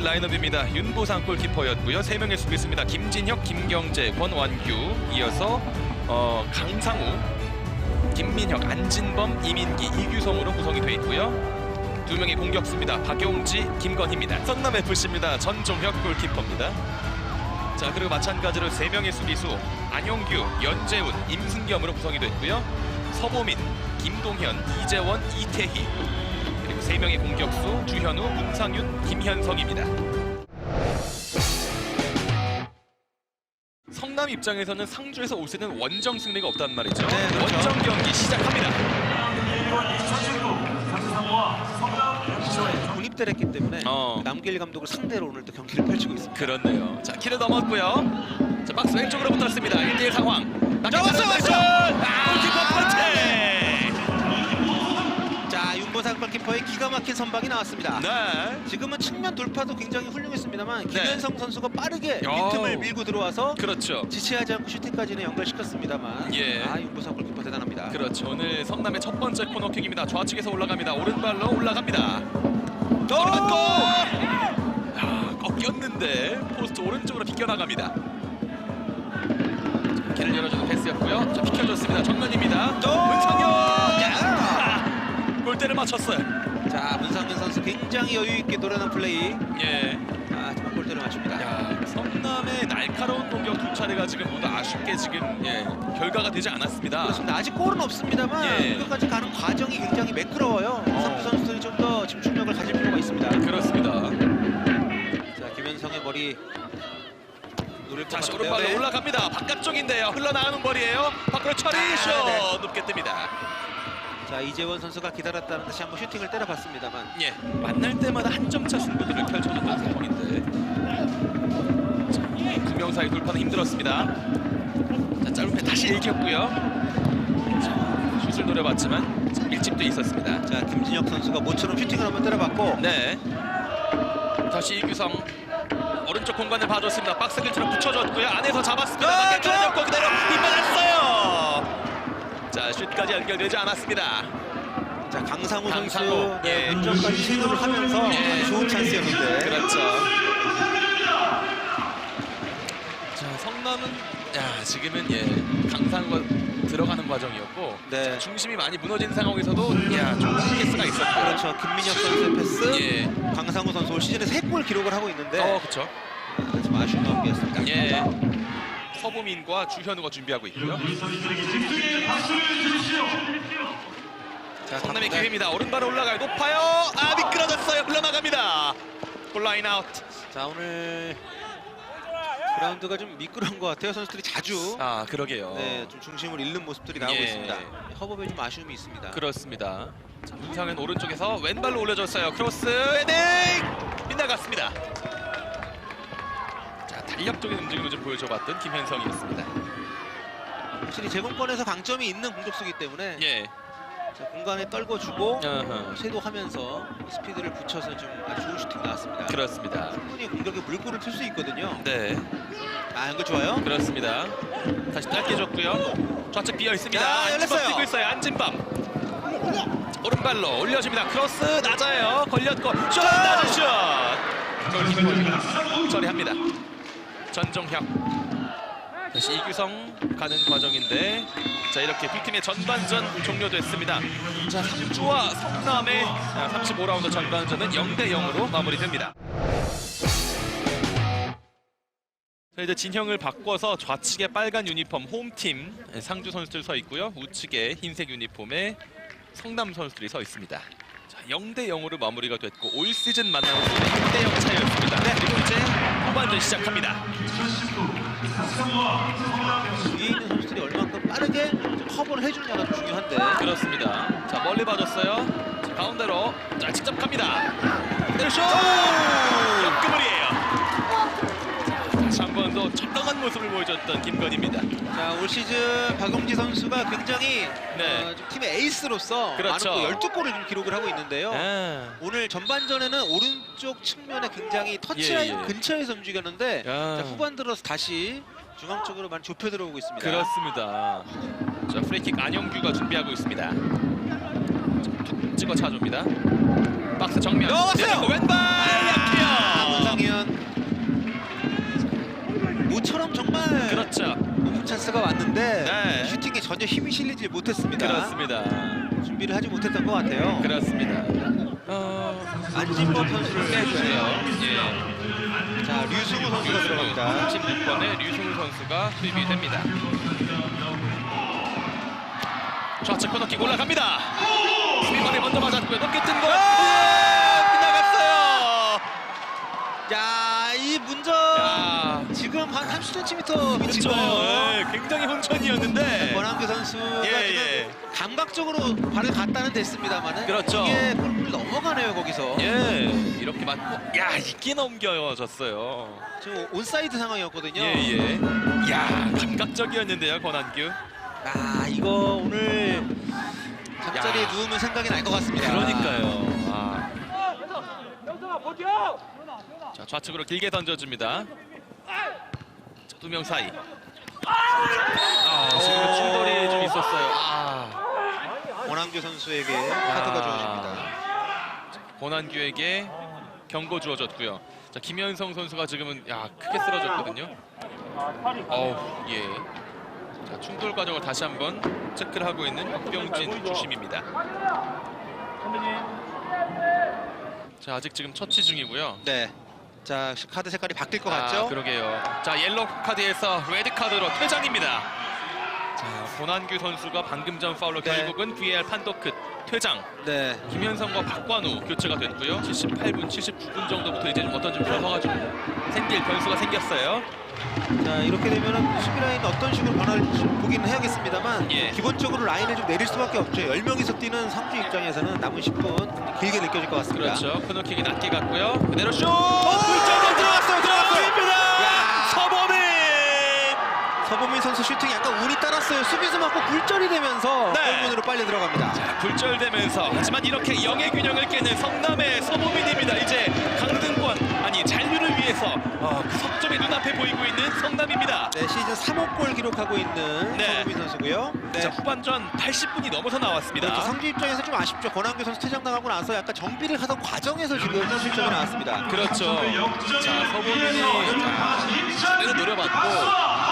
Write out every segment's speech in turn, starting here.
라인업입니다. 윤보상 골키퍼였고요. 세 명의 수비수입니다. 김진혁, 김경재, 권완규 이어서 어, 강상우, 김민혁, 안진범, 이민기, 이규성으로 구성이 돼 있고요. 두 명의 공격수입니다. 박용지, 김건희입니다. 성남 FC입니다. 전종혁 골키퍼입니다. 자 그리고 마찬가지로 세 명의 수비수 안용규, 연재훈, 임승겸으로 구성이 됐고요. 서보민, 김동현, 이재원, 이태희 세 명의 공격수 주현우, 문상윤, 김현성입니다. 성남 입장에서는 상주에서 올 때는 원정 승리가 없단 말이죠. 네, 그렇죠. 원정 경기 시작합니다. 군입대를 했기 때문에 어. 남길 감독을 상대로 오늘 또 경기를 펼치고 있습니다. 그렇네요. 자 키를 넘었고요. 자 박스 왼쪽으로 붙었습니다. 1대1 상황. 왔어요! 아, 골키퍼 펀치. 골키퍼의 기가 막힌 선방이 나왔습니다. 네. 지금은 측면 돌파도 굉장히 훌륭했습니다만 네. 김현성 선수가 빠르게 어. 빈틈을 밀고 들어와서 그렇죠. 지체하지 않고 슈팅까지는 연결시켰습니다만 예. 아 윤보상 골키퍼 대단합니다. 그렇죠. 오늘 성남의 첫 번째 코너킥입니다. 좌측에서 올라갑니다. 오른발로 올라갑니다. 골! 야, 꺾였는데 포스트 오른쪽으로 비껴나갑니다. 자, 길을 열어주는 패스였고요. 자, 비켜줬습니다. 정면입니다. 또! 문성현! 골대를 맞췄어요. 자 문상현 선수 굉장히 여유 있게 노련한 플레이. 예. 아 정말 골대를 맞춥니다. 야, 성남의 날카로운 공격 두 차례가 지금 모두 아쉽게 지금 예, 결과가 되지 않았습니다. 그렇습니다. 아직 골은 없습니다만 예. 여기까지 가는 과정이 굉장히 매끄러워요. 어. 상주 선수들이 좀 더 집중력을 가질 필요가 있습니다. 그렇습니다. 자 김현성의 머리 다시. 오른발로 네. 올라갑니다. 바깥쪽인데요. 흘러나가는 볼이에요. 밖으로 처리 아, 슛 네. 높게 뜹니다. 자 이재원 선수가 기다렸다는 듯이 한번 슈팅을 때려봤습니다만 예, 만날 때마다 한 점차 승부들을 펼쳐줬던 상황인데 자, 명 사이 돌파는 힘들었습니다. 자, 짧은 패 다시 읽혔고요. 자, 슛을 노려봤지만 자, 밀집도 있었습니다. 자 김진혁 선수가 모처럼 슈팅을 한번 때려봤고 네. 다시 이규성 오른쪽 공간을 봐줬습니다. 박스 근처로 붙여줬고요. 안에서 잡았습니다. 아, 밖에 끊어졌고 그대로 빗맞았어요. 자, 슛까지 연결되지 않았습니다. 자 강상우, 강상우, 선수 예. 운전까지 시도를 하면서 예. 좋은 찬스였는데 그렇죠. 자, 성남은 야 지금은 예 강상우가 들어가는 과정이었고 네. 자, 중심이 많이 무너진 상황에서도 야 좋은 패스가 있었고 그렇죠 김민혁 선수의 패스 예. 강상우 선수 올 시즌에 3골 기록을 하고 있는데 어 그렇죠. 아, 좀 아쉬운 경기였습니다. 예. 서보민과 주현우가 준비하고 있고요. 자 성남의 네. 기회입니다. 오른발 올라가요. 높아요. 아 미끄러졌어요. 흘러나갑니다. 골라인 아웃. 자 오늘 그라운드가 좀 미끄러운 것 같아요. 선수들이 자주 아 그러게요. 네, 좀 중심을 잃는 모습들이 나오고 예. 있습니다. 허법에 좀 아쉬움이 있습니다. 그렇습니다. 자, 문상현 오른쪽에서 왼발로 올려줬어요. 크로스 헤딩 빗나갔습니다. 자 탄력적인 움직임을 좀 보여줘봤던 김현성이었습니다. 확실히 제공권에서 강점이 있는 공격수기 때문에 예. 자, 공간에 떨궈주고 어허. 쇄도하면서 스피드를 붙여서 좀 아주 좋은 슈팅 나왔습니다. 그렇습니다. 충분히 공격에 물꼬를 틀 수 있거든요. 네. 아, 연결 좋아요. 그렇습니다. 다시 짧게 줬고요. 좌측 비어 있습니다. 자, 안진범 열렸어요. 뛰고 있어요. 안진범. 오른발로 올려줍니다. 크로스 낮아요. 걸렸고 슛 낮은 슛. 골키퍼 처리합니다. 전종혁. 다시 이규성 가는 과정인데 자 이렇게 두 팀의 전반전 종료됐습니다. 자 3주와 성남의 35라운드 전반전은 0대 0으로 마무리됩니다. 자, 이제 진형을 바꿔서 좌측에 빨간 유니폼 홈팀 상주 선수들 서 있고요. 우측에 흰색 유니폼에 성남 선수들이 서 있습니다. 자, 0대 0으로 마무리가 됐고 올 시즌 만나는 6대 0 차이였습니다. 네, 그리고 이제 후반전 시작합니다. 위에 있는 선수들이 얼마큼 빠르게 좀 커버를 해주느냐가 좀 중요한데 그렇습니다. 자, 멀리 봐줬어요. 자, 가운데로 자, 직접 갑니다. 그대로 슛! 역그물이에요. 다시 한번더 철렁한 모습을 보여줬던 김건희입니다. 자, 올 시즌 박용지 선수가 굉장히 네. 어, 좀 팀의 에이스로서 그렇죠. 많은 12골을 좀 기록을 하고 있는데요. 아, 오늘 전반전에는 오른쪽 측면에 굉장히 터치라인 예, 예. 근처에서 움직였는데 야. 자, 후반 들어서 다시 중앙 쪽으로 많이 좁혀 들어오고 있습니다. 그렇습니다. 자 프리킥 안영규가 준비하고 있습니다. 자, 툭 찍어 차줍니다. 박스 정면. 어, 왔어요! 내리 고 왼발 아, 약해요. 문상현 선수가 왔는데 네. 슈팅에 전혀 힘이 실리지 못했습니다. 그렇습니다. 준비를 하지 못했던 것 같아요. 그렇습니다. 어, 안진범 선수를 빼주세요. 빼주세요. 예. 자 류승우 선수가 들어갑니다. 16번의 류승우 선수가 투입이 됩니다. 좌측 코너킥 올라갑니다. 수비번에 먼저 맞았고요. 높게 뜬 거. 나갔어요. 야, 이 문전 야, 지금 한 30cm 그렇죠. 미치거든요. 예, 굉장히 혼천이었는데. 권한규 선수가 예, 지금 예. 감각적으로 발을 갖다는 됐습니다만은 그렇죠. 이게 골을 넘어가네요 거기서. 예, 이렇게 맞고, 야 이게 넘겨졌어요. 지금 온사이드 상황이었거든요. 예, 예. 야 감각적이었는데요, 권한규. 아 이거 오늘 잠자리에 야. 누우면 생각이 날 것 같습니다. 그러니까요. 아. 자 좌측으로 길게 던져줍니다. 두 명 사이. 아, 지금 충돌이 좀 있었어요. 아, 권한규 선수에게 카드가 아. 주어집니다. 권한규에게 경고 주어졌고요. 자 김현성 선수가 지금은 야 크게 쓰러졌거든요. 어우 예. 자 충돌 과정을 다시 한번 체크를 하고 있는 박병진 주심입니다. 자 아직 지금 처치 중이고요. 네. 자 카드 색깔이 바뀔 것 아, 같죠? 그러게요. 자 옐로우 카드에서 레드 카드로 퇴장입니다. 자 권한규 선수가 방금 전 파울로 네. 결국은 VAR 판독 끝 퇴장. 네. 김현성과 박관우 교체가 됐고요. 78분, 79분 정도부터 이제 좀 어떤 좀 변화가 좀 생길 변수가 생겼어요. 자 이렇게 되면은 수비 라인 어떤 식으로 변화를 좀 보기는 해야겠습니다만 예. 기본적으로 라인을 좀 내릴 수밖에 없죠. 10명이서 뛰는 상주 입장에서는 남은 10분 길게 느껴질 것 같습니다. 그렇죠. 코너킥이 낮게 갔고요. 그대로 슛! 불점으로 들어갔어요. 들어갔어요. 입니다 야. 서범인! 서보민 선수 슈팅 약간 운이 따랐어요. 수비수 맞고 굴절이 되면서 네. 골문으로 빨려 들어갑니다. 자, 굴절되면서 하지만 이렇게 영의 균형을 깨는 성남의 서범인입니다. 이제 강등권 아니 잔류를 위해서 어, 그 석점이 눈앞에 보이고 있는 성남입니다. 네, 시즌 3호 골 기록하고 있는 네. 서보민 선수고요. 네. 자, 후반전 80분이 넘어서 나왔습니다. 그렇죠. 상주 입장에서 좀 아쉽죠. 권한규 선수 퇴장당하고 나서 약간 정비를 하던 과정에서 지금 실점이 나왔습니다. 그렇죠. 자, 서범인이 자, 제대로 노려봤고 자,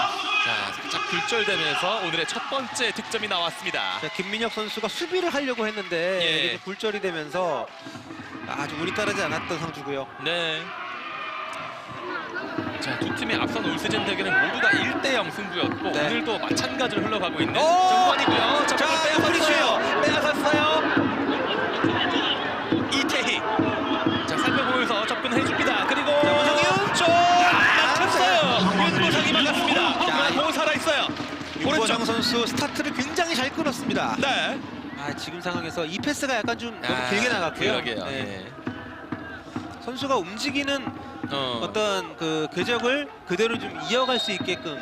살짝 굴절되면서 오늘의 첫 번째 득점이 나왔습니다. 자, 김민혁 선수가 수비를 하려고 했는데 예. 이게 좀 굴절이 되면서 아주 운이 따르지 않았던 상주고요. 네. 자, 두 팀의 앞선 올 시즌 대결은 모두 다 1대0 승부였고 네. 오늘도 마찬가지로 흘러가고 있는 오! 정관이고요. 자, 빼앗았어요. 빼앗았어요. 선수 스타트를 굉장히 잘 끊었습니다. 네. 아, 지금 상황에서 이 패스가 약간 좀 너무 아, 길게 나갔고요. 그러게요. 네. 예. 선수가 움직이는 어. 어떤 그 궤적을 그대로 좀 이어갈 수 있게끔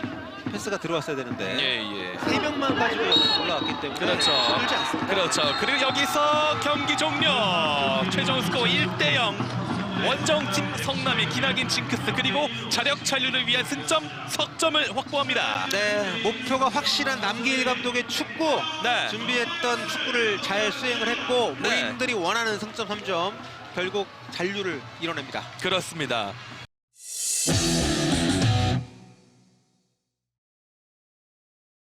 패스가 들어왔어야 되는데 예, 예. 세 명만 가지고 여기서 올라왔기 때문에 그렇죠. 서툴지 않습니다. 그렇죠. 그리고 여기서 경기 종료. 최종 스코어 1대 0. 원정 팀 성남이 기나긴 징크스 그리고 자력 잔류를 위한 승점 석점을 확보합니다. 네, 목표가 확실한 남길 감독의 축구 네. 준비했던 축구를 잘 수행을 했고 네. 본인들이 원하는 승점 3점 결국 잔류를 이뤄냅니다. 그렇습니다.